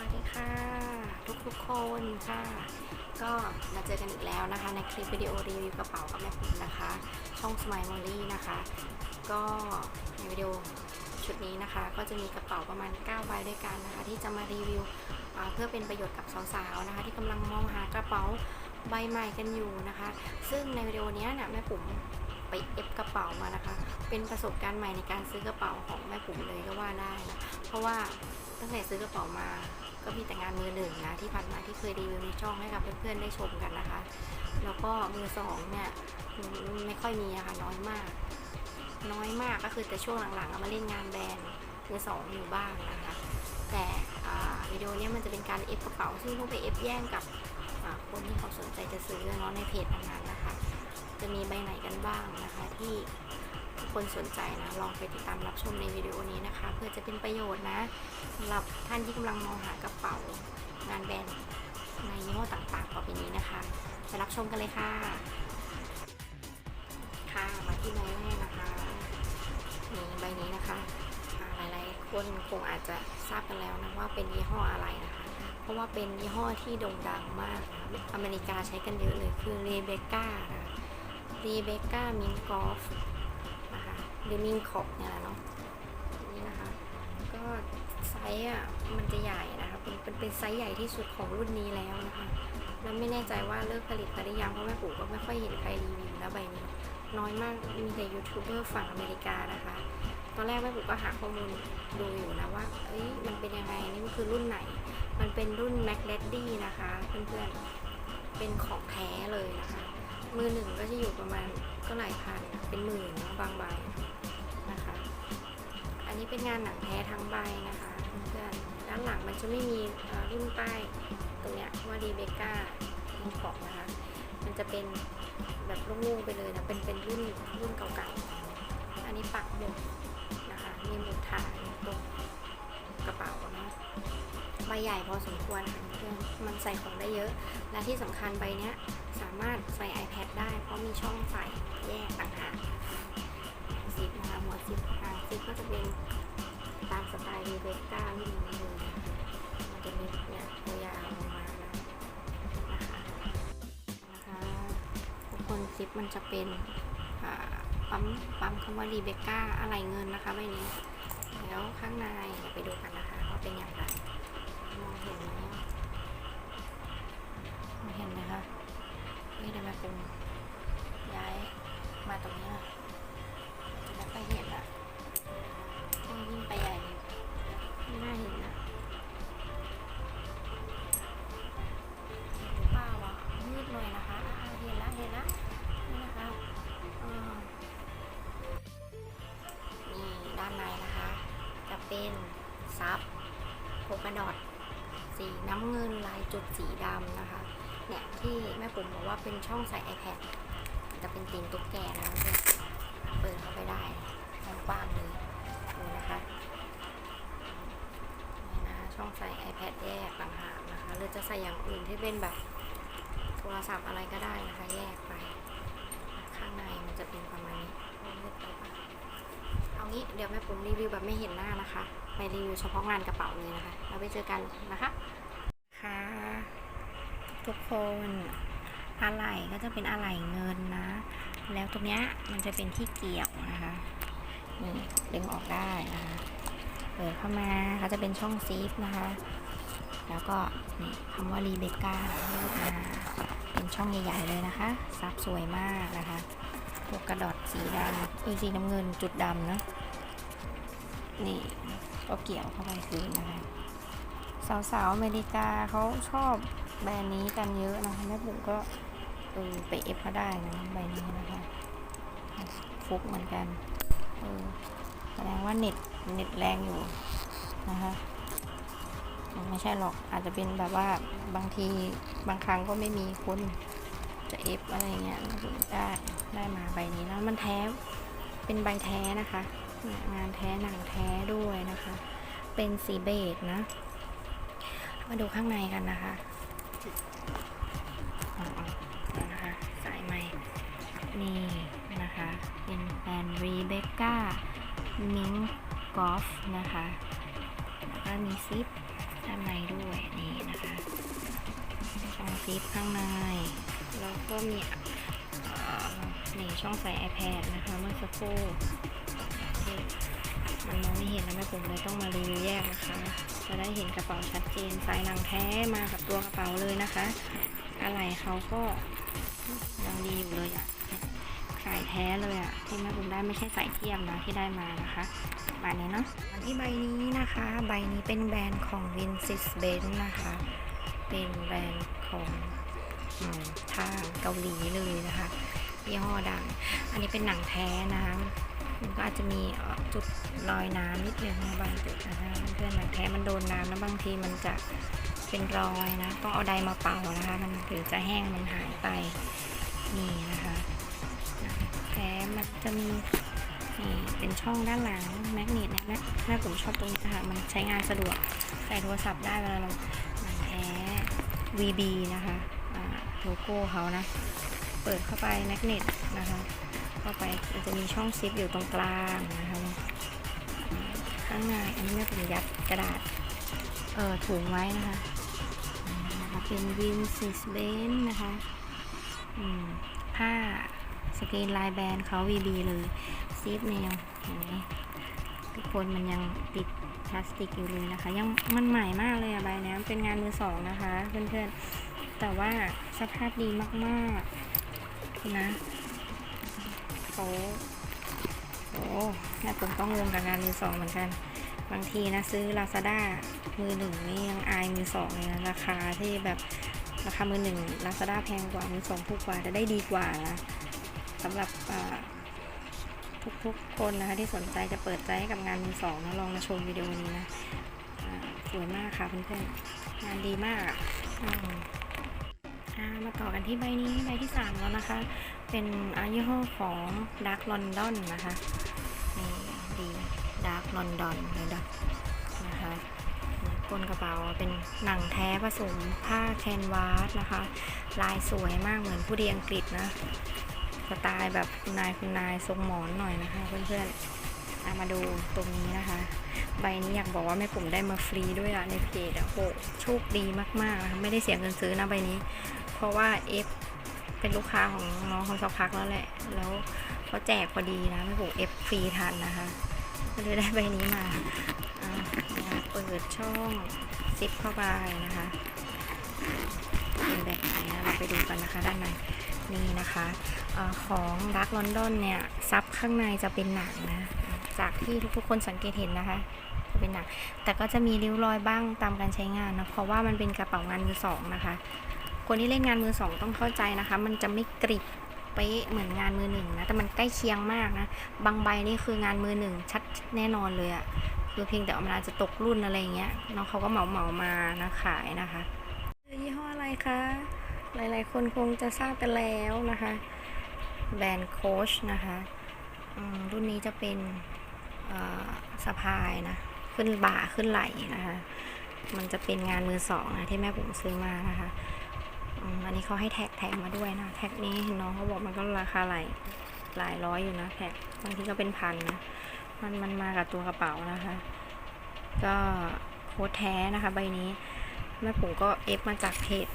วัสดีค่ะ ทุกทุกๆคนค่ะ ก็มาเจอกันอีกแล้วนะคะ ในคลิปวิดีโอรีวิวกระเป๋ากับแม่ปุ๋มนะคะ ช่อง Smile m o l l y นะคะ ก็ในวิดีโอชุดนี้นะคะ ก็จะมีกระเป๋าประมาณ 9 ใบด้วยกันนะคะ ที่จะมารีวิวเพื่อเป็นประโยชน์กับสาวๆนะคะ ที่กำลังมองหากระเป๋าใบใหม่กันอยู่นะคะ ซึ่งในวิดีโอนี้เนี่ยแม่ปุ๋มไปเอฟกระเป๋ามานะคะ เป็นประสบการณ์ใหม่ในการซื้อกระเป๋าของแม่ปุ๋มเลยก็ว่าได้นะเพราะว่าตั้งแต่ซื้อกระเป๋ามา ก็มีแต่งานมือหนึ่งนะที่ผ่านมาที่เคยรีวิวในช่องให้กับเพื่อนๆได้ชมกันนะคะ แล้วก็มือสองเนี่ยไม่ค่อยมีอะค่ะน้อยมาก น้อยมากก็คือแต่ช่วงหลังๆเอามาเล่นงานแบรนด์มือสองอยู่บ้างนะคะ แต่อ่าวิดีโอนี้มันจะเป็นการเอฟกระเป๋าซึ่งต้องไปเอฟแย่งกับคนที่เขาสนใจจะซื้อเนาะในเพจนั้นๆนะคะ จะมีใบไหนกันบ้างนะคะที่ คนสนใจนะ ลองไปติดตามรับชมในวิดีโอนี้นะคะ เพื่อจะเป็นประโยชน์นะสำหรับท่านที่กำลังมองหากระเป๋างานแบรนด์ในยี่ห้อต่างๆต่อไปนี้นะคะไปรับชมกันเลยค่ะ ค่ะมาที่ใบแรกนะคะนี่ใบนี้นะคะอ่าหลายๆคนคงอาจจะทราบกันแล้วนะว่าเป็นยี่ห้ออะไรนะคะ เพราะว่าเป็นยี่ห้อที่โด่งดังมากนะอเมริกาใช้กันเยอะเลยคือ Rebecca นะ Rebecca Min Golf นะคะหรือ Min c o p เนี่ยแหละเนาะนี่นะคะ ก็ไซส์อะมันจะใหญ่นะคะเป็นเป็นไซส์ใหญ่ที่สุดของรุ่นนี้แล้วนะคะแล้วไม่แน่ใจว่าเลิกผลิตไปหรือยังเพราะแม่ปู่ก็ไม่ค่อยเห็นใครรีวิวแล้วใบนี้ น้อยมากมีแต่ยูทูบเบอร์ฝั่งอเมริกานะคะ ตอนแรกแม่ปู่ก็หาข้อมูลดูอยู่นะว่าเอ้ยมันเป็นยังไงนี่มันคือรุ่นไหน มันเป็นรุ่น Mac l e d d y นะคะเพื่อนๆเป็นของแท้เลยนะคะ มือหนึ่งก็จะอยู่ประมาณก็หลายพันเป็นหมื่นบางใบ นี้เป็นงานหนังแท้ทั้งใบนะคะเพื่อนๆด้านหลังมันจะไม่มีรุ่นป้ายตรงเนี้ยว่าดีเบก้ามีของนะคะ มันจะเป็นแบบโล่งๆไปเลยนะ เป็นเป็นรุ่นรุ่นเก่าๆ อันนี้ปักหมุดนะคะ มีหมุดถ่ายตรงกระเป๋าเนาะใบใหญ่พอสมควรค่ะเพื่อนมันใส่ของได้เยอะ และที่สำคัญใบเนี้ยสามารถใส่ iPad ได้ เพราะมีช่องใส่แยกต่างหาก ปนะคะหัวซิปทางซิปก็จะเป็นตามสไตล์รีเบคก้ารุ่นนี้เลยมันจะมีเนี่ยตัวยาวมานะนะคะนะคะทุกคนซิปมันจะเป็นปั๊มปั๊มคำว่ารีเบคก้าอะไรเงินนะคะใบนี้ แล้วข้างในเดี๋ยวไปดูกันนะคะว่าเป็นอย่างไรมองเห็นไหมอะไม่เห็นนะคะนี่ได้มาเปรุงย้ายมาตรงนี้ ปุ๋มบอกว่าเป็นช่องใส่ iPad จะเป็นตีนตุ๊กแกนะเพื่อนเปิดเข้าไปได้กว้างเลยดูนะคะนี่นะคะช่องใส่ iPad แยกต่างหากนะคะหรือจะใส่อย่างอื่นที่เป็นแบบโทรศัพท์อะไรก็ได้นะคะ แยกไป ข้างในมันจะเป็นประมาณนี้มืดไปเอางี้เดี๋ยวแม่ปุ๋มรีวิวแบบไม่เห็นหน้านะคะไปรีวิวเฉพาะงานกระเป๋าเลยนะคะ เราไปเจอกันนะคะ ค่ะ ทุกคน อะไหล่ก็จะเป็นอะไหล่เงินนะ แล้วตรงเนี้ยมันจะเป็นที่เกี่ยวนะคะนี่ดึงออกได้นะคะเปิดเข้ามาเขาจะเป็นช่องซีฟนะคะ แล้วก็นี่คำว่ารีเบคก้าเลือกมาเป็นช่องใหญ่ๆเลยนะคะ ซับสวยมากนะคะพวกกระดอดสีดำเออสีน้ำเงินจุดดำเนอะนี่ก็เกี่ยวเข้าไปคืนนะคะ สาวๆอเมริกาเขาชอบแบรนด์นี้กันเยอะนะคะแม่ปุ๋มก็ เออไปเอฟมาได้นะใบนี้นะคะฟุกเหมือนกันเออแสดงว่าเน็ตเน็ตแรงอยู่นะคะไม่ใช่หรอกอาจจะเป็นแบบว่าบางทีบางครั้งก็ไม่มีคนจะเอฟอะไรเงี้ยได้ได้มาใบนี้แล้วมันแท้เป็นใบแท้นะคะงานแท้หนังแท้ด้วยนะคะ เป็นสีเบจนะ มาดูข้างในกันนะคะ มิงกอฟนะคะ แล้วก็มีซิปด้านในด้วยนี่นะคะช่องซิปข้างใน แล้วก็มีเอ่อนี่ช่องใส่ iPad นะคะเมื่อสักครู่ที่มันมองไม่เห็นนะแม่ผมเลยต้องมารีวิวแยกนะคะ จะได้เห็นกระเป๋าชัดเจนสายหนังแท้มากับตัวกระเป๋าเลยนะคะ อะไรเขาก็ยังดีอยู่เลยอะายแท้เลยอะที่แม่ผมได้ไม่ใช่สายเทียมนะที่ได้มานะคะใบนี้เนาะที่ใบนี้นะคะ ใบนี้เป็นแบรนด์ของ v i n c i s b e n นะคะ เป็นแบรนด์ของทางเกาหลีเลยนะคะยี่ห้อดัง อันนี้เป็นหนังแท้นะคะมันก็อาจจะมีจุดรอยน้ำนิดนึงนะบางจุดนะคะเพื่อนหนังแท้มันโดนน้ำแล้วบางทีมันจะเป็นรอยนะต้องเอาไดมาเป่านะคะ มันถึงจะแห้งมันหายไปนี่นะคะ แท้มันจะมีเป็นช่องด้านหลังแมกเนตนี่ยแม่แม่ผมชอบตรงนี้นะคะมันใช้งานสะดวกใส่โทรศัพท์ได้เวลาเราหนังแท้ VB นะคะโลโก้เขานะ เปิดเข้าไปแมกเนตนะคะเข้าไปมันจะมีช่องซิปอยู่ตรงกลางนะคะข้างในอันนี้แม่ผมยัดกระดาษเออถุงไว้นะคะเป็นวินซิสเบนนะคะผ้า สกรีนลายแบรนด์เขา VB เลยซิปเนี่ยยังเห็นไหมทุกคนมันยังติดพลาสติกอยู่เลยนะคะ ยังมันใหม่มากเลยอะใบนี้เป็นงานมือสองนะคะเพื่อนๆ แต่ว่าสภาพดีมากๆนะเขาโอ้แม่ผมก็งงกับงานมือสองเหมือนกัน บางทีนะซื้อ Lazada มือหนึ่งนี่ยังอายมือสองเลยนะราคาที่แบบราคามือหนึ่ง Lazada แพงกว่ามือสองถูกกว่าแต่ได้ดีกว่านะ สำหรับทุกๆคนนะคะที่สนใจจะเปิดใจให้กับงานมือสองนะลองมาชมวิดีโอนี้นะสวยมากค่ะเพื่อนๆงานดีมากอะมามาต่อกันที่ใบนี้ใบที่ 3 แล้วนะคะ เป็นอายี่ห้อของ Dark London นะคะนี่ดี Dark London เลยนะนะคะก้นกระเป๋าเป็นหนังแท้ผสมผ้าแคนวาสนะคะ ลายสวยมากเหมือนผู้ดีอังกฤษนะ สไตล์แบบคุณนายคุณนายทรงหมอนหน่อยนะคะเพื่อนๆเอามาดูตรงนี้นะคะ ใบนี้อยากบอกว่าแม่ผมได้มาฟรีด้วยอะในเพจอะโหโชคดีมากๆนะคะไม่ได้เสียเงินซื้อนะใบนี้ เพราะว่าเอฟเป็นลูกค้าของน้องเขาสักพักแล้วแหละ แล้วเขาแจกพอดีนะแม่ผมเอฟฟรีทันนะคะ ก็เลยได้ใบนี้มาอ่าเปิดช่องซิปเข้าไปนะคะเป็นแบบไหนนะเราไปดูกันนะคะด้านใน นี่นะคะอของรักลอนดอนเนี่ยซับข้างในจะเป็นหนังนะ จากที่ทุกๆคนสังเกตเห็นนะคะ จะเป็นหนัง แต่ก็จะมีริ้วรอยบ้างตามการใช้งานนะเพราะว่ามันเป็นกระเป๋างานมือสองนะคะ คนที่เล่นงานมือสองต้องเข้าใจนะคะ มันจะไม่กริบเป๊ะเหมือนงานมือหนึ่งนะแต่มันใกล้เคียงมากนะบางใบนี่คืองานมือหนึ่งชัดแน่นอนเลยอะคือเพียงแต่ว่ามันอาจจะตกรุ่นอะไรเงี้ยน้องเขาก็เหมาเหมามานะขายนะคะยี่ห้ออะไรคะ หลายๆ คนคงจะทราบกันแล้วนะคะ แบรนด์โคชนะคะรุ่นนี้จะเป็นสะพายนะ ขึ้นบ่าขึ้นไหล่นะคะ มันจะเป็นงานมือสองนะที่แม่ผมซื้อมานะคะอันนี้เขาให้แท็กแท็กมาด้วยนะ แท็กนี้นน้องเขาบอกมันก็ราคาหลายหลายร้อยอยู่นะแท็กบางทีก็เป็นพันนะ มันมันมากับตัวกระเป๋านะคะ ก็โค้ดแท้นะคะ ใบนี้แม่ผมก็เอฟมาจากเพจ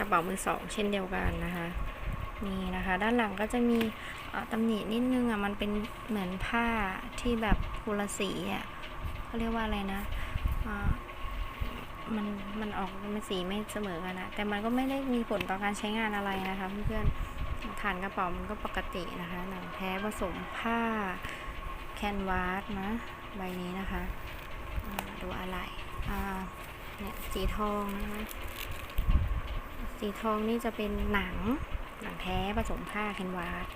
กระเป๋ามือสอง เช่นเดียวกันนะคะนี่นะคะด้านหลังก็จะมีตำหนินิดนึงอะมันเป็นเหมือนผ้าที่แบบคนละสีอะเขาเรียกว่าอะไรนะอ่ามันมันออกมันสีไม่เสมอกันนะแต่มันก็ไม่ได้มีผลต่อการใช้งานอะไรนะคะเพื่อนๆฐานกระเป๋ามันก็ปกตินะคะหนังแท้ผสมผ้าแคนวาสนะใบนี้นะคะดูอะไรอ่าเนี่ยสีทองนะคะ สีทองนี่จะเป็นหนัง หนังแท้ผสมผ้าแคนวาส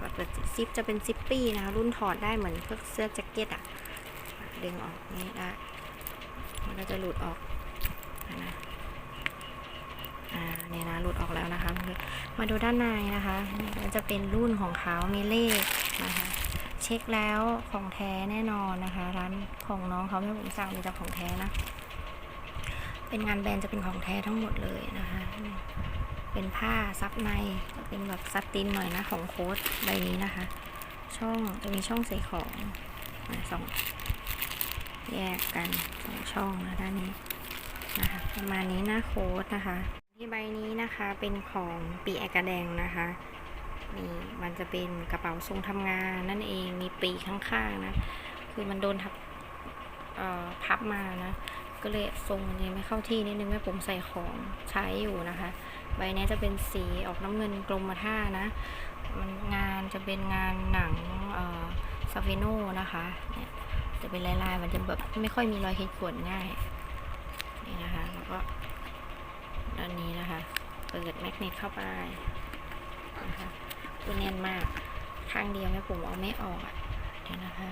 แบบซิปจะเป็นซิปปี้นะคะรุ่นถอดได้เหมือนพวกเสื้อแจ็คเก็ตอะดึงออกนี่ได้มันก็จะหลุดออกนะเนี่ยนะหลุดออกแล้วนะคะมาดูด้านในนะคะนี่ก็จะเป็นรุ่นของเขามีเลขนะคะเช็คแล้วของแท้แน่นอนนะคะ ร้านของน้องเขาไม่ผมสั่งมีแต่ของแท้นะ เป็นงานแบรนด์จะเป็นของแท้ทั้งหมดเลยนะคะ เป็นผ้าซับในจะเป็นแบบซับตินหน่อยนะของโค้ดใบนี้นะคะ ช่องจะมีช่องใส่ของสองแยกกันสองช่องนะด้านนี้นะคะประมาณนี้หน้าโค้ดนะคะที่ใบนี้นะคะเป็นของปีแอกาแดงนะคะนี่มันจะเป็นกระเป๋าทรงทำงานนั่นเองมีปีข้างๆนะ คือมันโดนทับพับมานะ ก็เลยทรงมันยังไม่เข้าที่นิดนึงแม่ผมใส่ของใช้อยู่นะคะ ใบนี้จะเป็นสีออกน้ำเงินกรมท่านะ มันงานจะเป็นงานหนังเอ่อซาฟิโนนะคะเนี่ยจะเป็นลายๆ มันจะแบบไม่ค่อยมีรอยขีดข่วนง่ายนี่นะคะแล้วก็ด้านนี้นะคะเปิดแมกเนตเข้าไปนะคะตัวแน่นมากข้างเดียวแม่ผมเอาไม่ออกอะเดี๋ยวนะคะ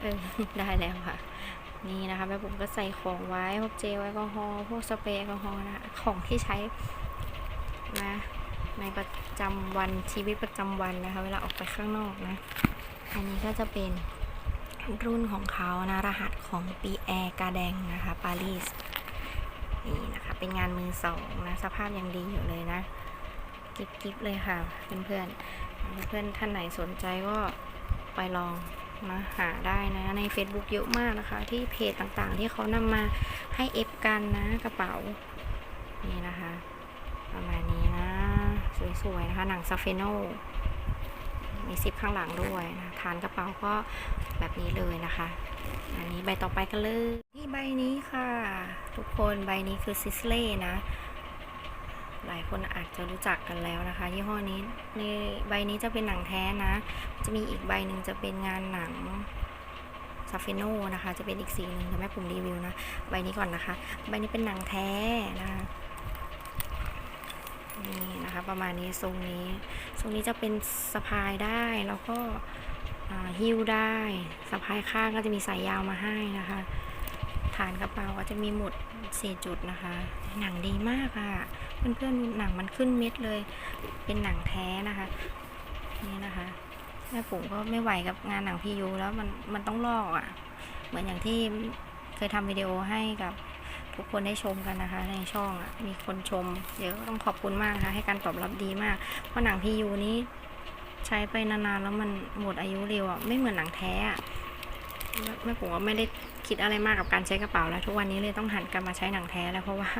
เออได้แล้วค่ะ นี่นะคะแม่ผมก็ใส่ของไว้พวกเจลแอลกอฮอล์พวกสเปรย์แอลกอฮอล์นะของที่ใช้นะในประจำวันชีวิตประจำวันนะคะ เวลาออกไปข้างนอกนะ อันนี้ก็จะเป็นรุ่นของเขานะรหัสของปีแอร์กาแดงนะคะปารีสนี่นะคะ เป็นงานมือสองนะสภาพยังดีอยู่เลยนะกิบกิบเลยค่ะ เพื่อนๆเพื่อนๆท่านไหนสนใจก็ไปลอง นะหาได้นะใน Facebook เยอะมากนะคะ ที่เพจต่างๆ ที่เขานำมาให้เอฟกันนะกระเป๋า นี่นะคะ ประมาณนี้นะ สวยๆนะคะ หนังซาเฟโนมีซิปข้างหลังด้วยนะฐานกระเป๋าก็แบบนี้เลยนะคะ อันนี้ใบต่อไปกันเลยที่ใบนี้ค่ะ ทุกคนใบนี้คือซิสเล่นะ หลายคนอาจจะรู้จักกันแล้วนะคะ ยี่ห้อนี้ในใบนี้จะเป็นหนังแท้นะ จะมีอีกใบหนึ่งจะเป็นงานหนังซาเฟโนนะคะ จะเป็นอีกสีหนึ่งเดี๋ยวแม่ผมรีวิวนะ ใบนี้ก่อนนะคะ ใบนี้เป็นหนังแท้นะคะนี่นะคะประมาณนี้ทรงนี้ทรงนี้จะเป็นสะพายได้แล้วก็อ่าหิ้วได้สะพายข้างก็จะมีสายยาวมาให้นะคะ ฐานกระเป๋าก็จะมีหมุดสี่จุดนะคะ หนังดีมากอะ เพื่อนๆหนังมันขึ้นเม็ดเลย เป็นหนังแท้นะคะ นี่นะคะแม่ปุ๋มก็ไม่ไหวกับงานหนังพียูแล้วมันมันต้องลอกอะ่ะ เหมือนอย่างที่เคยทำวิดีโอให้กับทุกคนได้ชมกันนะคะ ในช่องอะ่ะมีคนชมเยอะต้องขอบคุณมากนะคะให้การตอบรับดีมาก เพราะหนังพียูนี้ใช้ไปนานๆแล้วมันหมดอายุเร็วอะ่ะไม่เหมือนหนังแท้อะ แม่ผมก็ไม่ได้คิดอะไรมากกับการใช้กระเป๋าแล้ว ทุกวันนี้เลยต้องหันกลับมาใช้หนังแท้แล้วเพราะว่า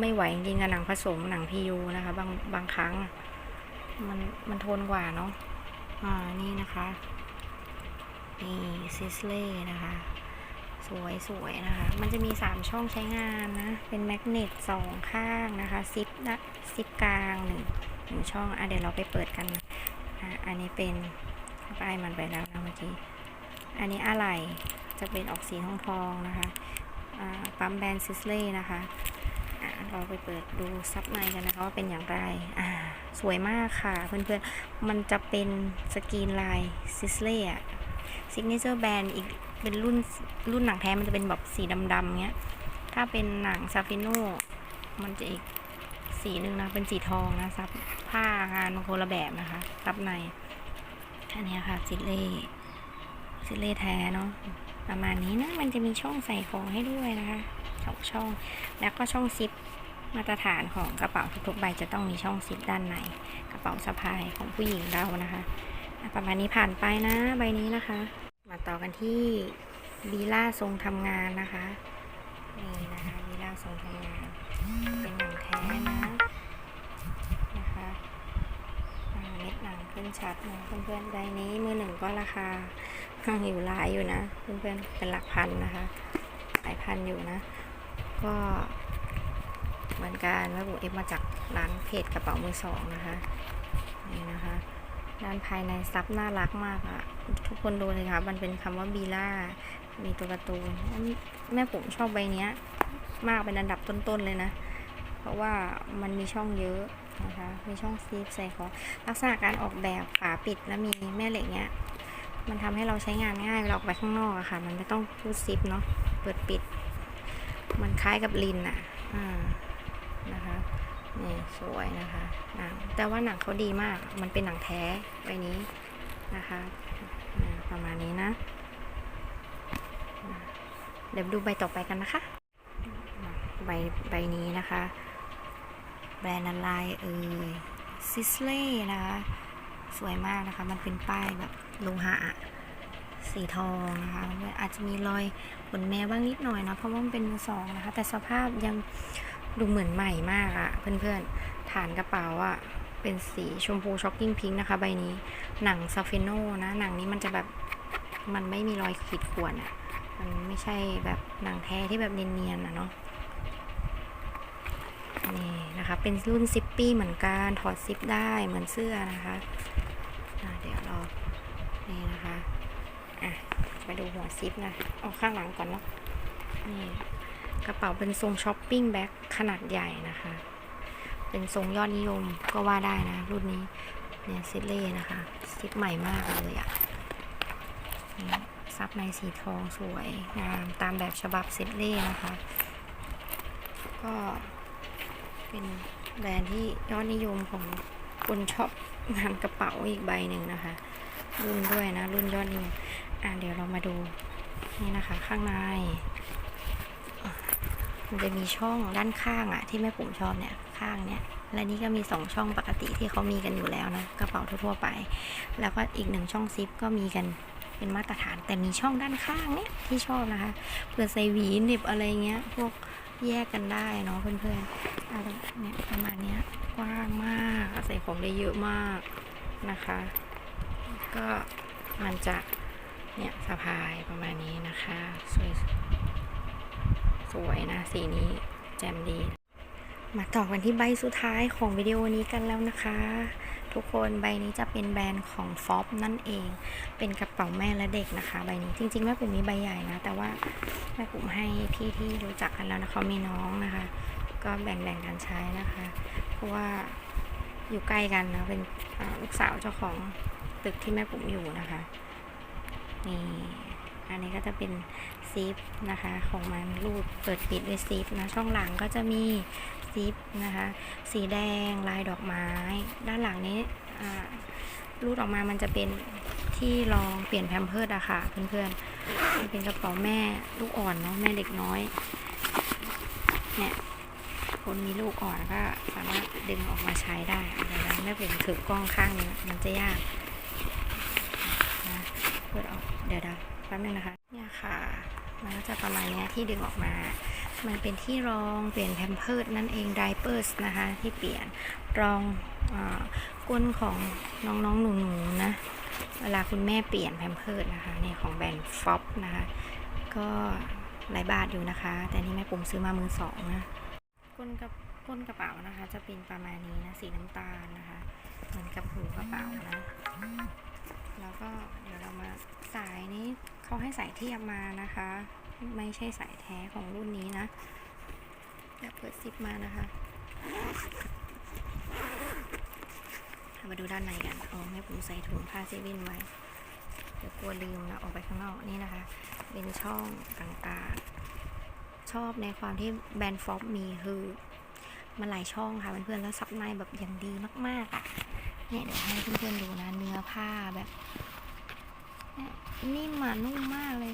ไม่ไหวจริงๆกับหนังผสมหนังพียูนะคะบางบางครั้ง มันมันทนกว่าเนาะอ่านี่นะคะนี่ซิสเล่นะคะ สวยสวยนะคะ มันจะมี 3 ช่องใช้งานนะ เป็นแมกเนตสองข้างนะคะซิปนะซิปกลางหนึ่งหนึ่งช่องอะเดี๋ยวเราไปเปิดกันนะอะอันนี้เป็นป้ายมันไปแล้วนะเมื่อกี้ อันนี้อะไรจะเป็นออกสีทองทองนะคะ ปั๊มแบรนด์ซิสเล่นะคะเราไปเปิดดูซับในกันนะคะว่าเป็นอย่างไร อ่า สวยมากค่ะ เพื่อนๆ มันจะเป็นสกรีนลายซิสเล่อะซิกเนเจอร์แบรนด์อีกเป็นรุ่นรุ่นหนังแท้มันจะเป็นแบบสีดำๆเงี้ย ถ้าเป็นหนังซาฟิโนมันจะอีกสีหนึ่งนะ เป็นสีทองนะซับผ้างานมันคนละแบบนะคะ ซับในอันนี้ค่ะซิสเล่ ซิเล่แท้เนาะประมาณนี้นะมันจะมีช่องใส่ของให้ด้วยนะคะสองช่อง แล้วก็ช่องซิปมาตรฐานของกระเป๋าทุกๆใบจะต้องมีช่องซิปด้านในกระเป๋าสะพายของผู้หญิงเรานะคะประมาณนี้ผ่านไปนะใบนี้นะคะ มาต่อกันที่บีล่าทรงทำงานนะคะนี่นะคะบีล่าทรงทำงานเป็นหนังแท้นะนะคะเม็ดหนังขึ้นชัดนะเพื่อนๆใบนี้มือหนึ่งก็ราคา อยู่หลายอยู่นะเพื่อนๆเป็นหลักพันนะคะหลายพันอยู่นะ ก็เหมือนกันว่าผมเอฟมาจากร้านเพจกระเป๋ามือสองนะคะนี่นะคะด้านภายในซับน่ารักมากอะทุกคนดูเลยค่ะมันเป็นคำว่าบีล่ามีตัวการ์ตูนแม่ผมชอบใบเนี้ย มากเป็นอันดับต้นๆเลยนะ เพราะว่ามันมีช่องเยอะนะคะมีช่องซีฟใส่ของลักษณะการออกแบบฝาปิดและมีแม่เหล็กเนี้ย มันทำให้เราใช้งานง่ายเวลาออกไปข้างนอกอะค่ะ มันไม่ต้องพูดซิปเนาะเปิดปิด มันคล้ายกับลินอะอ่านะคะนี่สวยนะคะหนังแต่ว่าหนังเขาดีมาก มันเป็นหนังแท้ใบนี้นะคะประมาณนี้นะเดี๋ยวดูใบต่อไปกันนะคะ ใบใบนี้นะคะ แบรนด์อะไรเอ่ยซิสเล่นะคะ สวยมากนะคะ มันเป็นป้ายแบบ โลหะสีทองนะคะอาจจะมีรอยขนแมวบ้างนิดหน่อยนะเพราะว่ามันเป็นมือสองนะคะ แต่สภาพยังดูเหมือนใหม่มากอะเพื่อนๆ ฐานกระเป๋าอะเป็นสีชมพูช็อกกิ้งพิงค์นะคะ ใบนี้หนังซาฟิโนนะ หนังนี้มันจะแบบมันไม่มีรอยขีดข่วนอะมันไม่ใช่แบบหนังแท้ที่แบบเนียนๆอะเนาะนี่นะคะ เป็นรุ่นซิปปี้เหมือนกันถอดซิปได้เหมือนเสื้อนะคะะเดี๋ยว อะมาดูหัวซิปนะเอาข้างหลังก่อนเนาะนี่กระเป๋าเป็นทรงช้อปปิ้งแบ็คขนาดใหญ่นะคะ เป็นทรงยอดนิยมก็ว่าได้นะ รุ่นนี้เนี่ยซิเล่นะคะซิปใหม่มากเลยอะ่ะซับในสีทองสวยงามตามแบบฉบับซิเล่นะคะ ก็เป็นแบรนด์ที่ยอดนิยมของคนชอบงานกระเป๋าอีกใบหนึ่งนะคะ รุ่นด้วยนะ รุ่นยอดนิยม อะเดี๋ยวเรามาดูนี่นะคะข้างใน มันจะมีช่องด้านข้างอะที่แม่ปุ๋มชอบเนี่ยข้างเนี่ยและนี่ก็มีสองช่องปกติที่เขามีกันอยู่แล้วนะกระเป๋าทั่วๆไป แล้วก็อีกหนึ่งช่องซิปก็มีกันเป็นมาตรฐาน แต่มีช่องด้านข้างเนี่ยที่ชอบนะคะเพื่อใส่หวีนิบอะไรเงี้ย พวกแยกกันได้เนาะเพื่อนๆอะเนี่ยประมาณเนี้ยกว้างมากใส่ของได้เยอะมากนะคะ ก็มันจะ เนี่ยสะพายประมาณนี้นะคะ สวยสวยนะ สีนี้แจ่มดี มาต่อกันที่ใบสุดท้ายของวิดีโอนี้กันแล้วนะคะ ทุกคนใบนี้จะเป็นแบรนด์ของฟอปนั่นเอง เป็นกระเป๋าแม่และเด็กนะคะ ใบนี้จริงๆแม่ปุ๋มมีใบใหญ่นะ แต่ว่าแม่ปุ๋มให้พี่ที่รู้จักกันแล้วนะเขามีน้องนะคะ ก็แบ่งๆกันใช้นะคะ เพราะว่าอยู่ใกล้กันนะเป็นลูกสาวเจ้าของตึกที่แม่ปุ๋มอยู่นะคะ นี่อันนี้ก็จะเป็นซิปนะคะของมันรูดเปิดปิดด้วยซิปนะช่องหลังก็จะมีซิปนะคะ สีแดงลายดอกไม้ ด้านหลังนี้รูดออกมามันจะเป็นที่รองเปลี่ยนแพมเพิร์ดอะค่ะเพื่อนๆมันเป็นกระเป๋าแม่ลูกอ่อนเนาะแม่เด็กน้อยเนี่ยคนมีลูกอ่อนก็สามารถดึงออกมาใช้ได้เดี๋ยวนะแม่ผมถือกล้องข้างนึงมันจะยาก นะเปิดออก เดี๋ยวเดี๋ยวแป๊บนึงนะคะ เนี่ยค่ะ มันก็จะประมาณนี้ที่ดึงออกมา มันเป็นที่รองเปลี่ยนแพมเพิร์ดนั่นเองไดเปอร์สนะคะ ที่เปลี่ยนรองอก้นของน้องๆหนูๆนะ เวลาคุณแม่เปลี่ยนแพมเพิร์ดนะคะเนี่ยของแบรนด์ฟอปนะคะ ก็หลายบาทอยู่นะคะ แต่นี่แม่ปุ่มซื้อมามือสองนะก้นกระก้นกระเป๋านะคะ จะเป็นประมาณนี้นะสีน้ำตาลนะคะ เหมือนกับหูกระเป๋านะ แล้วก็เดี๋ยวเรามาสายนี้เขาให้สายเทียบมานะคะ ไม่ใช่สายแท้ของรุ่นนี้นะเดี๋ยวเปิดซิปมานะคะมาดูด้านในกันอ๋อแม่ผมใส่ถุงผ้าเซเว่นไว้ เดี๋ยวกลัวลืมนะออกไปข้างนอกนี่นะคะ เป็นช่องต่างๆ ชอบในความที่แบรนด์ฟอปมีคือมันหลายช่องค่ะเพื่อนๆแล้วซับในแบบอย่างดีมากๆอะ เนี่ยเดี๋ยวให้เพื่อนๆดูนะเนื้อผ้าแบบนี่นิ่มอะนุ่มมากเลย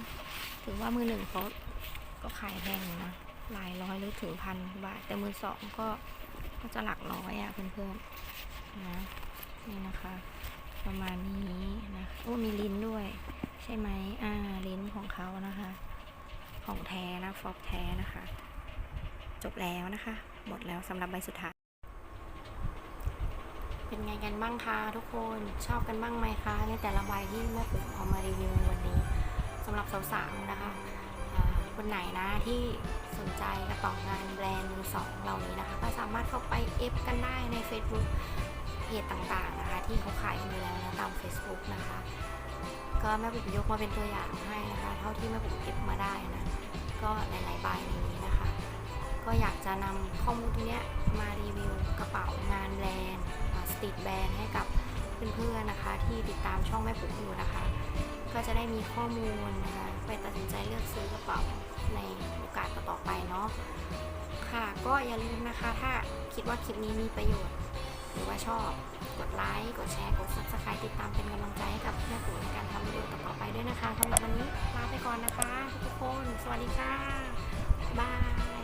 ถือว่ามือหนึ่งเขาก็ขายแพงอยู่นะหลายร้อยหรือถึงพันบาท แต่มือสองก็ก็จะหลักร้อยอะเพื่อนๆนะนี่นะคะ ประมาณนี้นะโอ้มีลิ้นด้วย ใช่ไหมอ่าลิ้นของเขานะคะ ของแท้นะฟอบแท้นะคะ จบแล้วนะคะ หมดแล้วสำหรับใบสุดท้าย เป็นไงกันบ้างคะทุกคนชอบกันบ้างไหมคะในแต่ละใบที่แม่ปุ๋มเอามารีวิววันนี้สำหรับสาวๆนะคะคนไหนนะที่สนใจกระเป๋างานแบรนด์มือสองเหล่านี้นะคะ ก็สามารถเข้าไปเอฟกันได้ใน Facebook เพจต่างๆนะคะ ที่เขาขายอยู่แล้วนะตาม Facebook นะคะ ก็แม่ปุ๋มยกมาเป็นตัวอย่างให้นะคะ เท่าที่แม่ปุ๋มเก็บมาได้นะ ก็หลายๆใบในนี้นะคะ ก็อยากจะนำข้อมูลตรงเนี้ยมารีวิวกระเป๋างานแบรนด์ ตรีทแบรนด์ให้กับเพื่อนๆนะคะ ที่ติดตามช่องแม่ปุ๋มอยู่นะคะ ก็จะได้มีข้อมูลนะคะไปตัดสินใจเลือกซื้อกระเป๋าในโอกาสต่อๆไปเนาะค่ะก็อย่าลืมนะคะ ถ้าคิดว่าคลิปนี้มีประโยชน์ หรือว่าชอบกดไลค์กดแชร์กด subscribe ติดตามเป็นกำลังใจให้กับแม่ปุ๋มในการทำวิดีโอต่อไปด้วยนะคะสำหรับวันนี้ลาไปก่อนนะคะ ทุกคน สวัสดีค่ะบาย